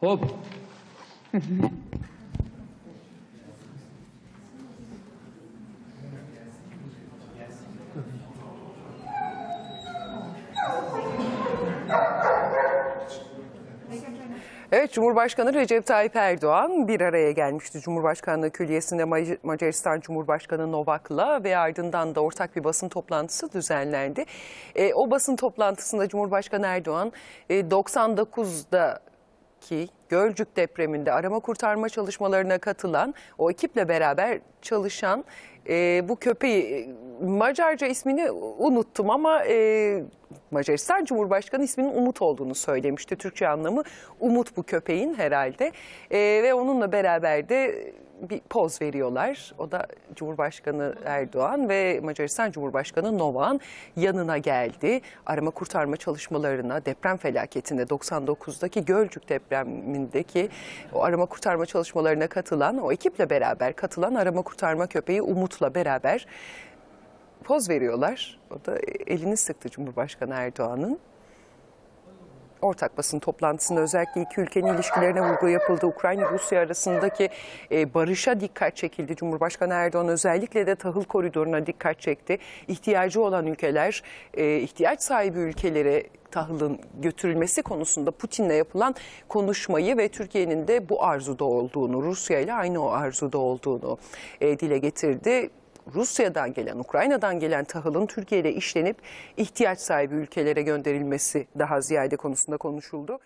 Hop. Evet, Cumhurbaşkanı Recep Tayyip Erdoğan bir araya gelmişti. Cumhurbaşkanlığı Külliyesi'nde Mac- Macaristan Cumhurbaşkanı Novak'la ve ardından da ortak bir basın toplantısı düzenlendi. E, o basın toplantısında Cumhurbaşkanı Erdoğan e, 99'da ki Gölcük depreminde arama kurtarma çalışmalarına katılan, o ekiple beraber çalışan e, bu köpeği, Macarca ismini unuttum ama e, Macaristan Cumhurbaşkanı isminin Umut olduğunu söylemişti. Türkçe anlamı Umut bu köpeğin herhalde E, ve onunla beraber de bir poz veriyorlar. O da Cumhurbaşkanı Erdoğan ve Macaristan Cumhurbaşkanı Novak'ın yanına geldi. Arama kurtarma çalışmalarına deprem felaketinde 99'daki Gölcük depremindeki o arama kurtarma çalışmalarına katılan, o ekiple beraber katılan arama kurtarma köpeği Umut'la beraber poz veriyorlar. O da elini sıktı Cumhurbaşkanı Erdoğan'ın. Ortak basın toplantısında özellikle iki ülkenin ilişkilerine vurgu yapıldı. Ukrayna-Rusya arasındaki e, barışa dikkat çekildi. Cumhurbaşkanı Erdoğan özellikle de tahıl koridoruna dikkat çekti. İhtiyacı olan ülkeler, e, ihtiyaç sahibi ülkelere tahılın götürülmesi konusunda Putin'le yapılan konuşmayı ve Türkiye'nin de bu arzuda olduğunu, Rusya ile aynı o arzuda olduğunu e, dile getirdi. Rusya'dan gelen, Ukrayna'dan gelen tahılın Türkiye'de işlenip ihtiyaç sahibi ülkelere gönderilmesi daha ziyade konusunda konuşuldu.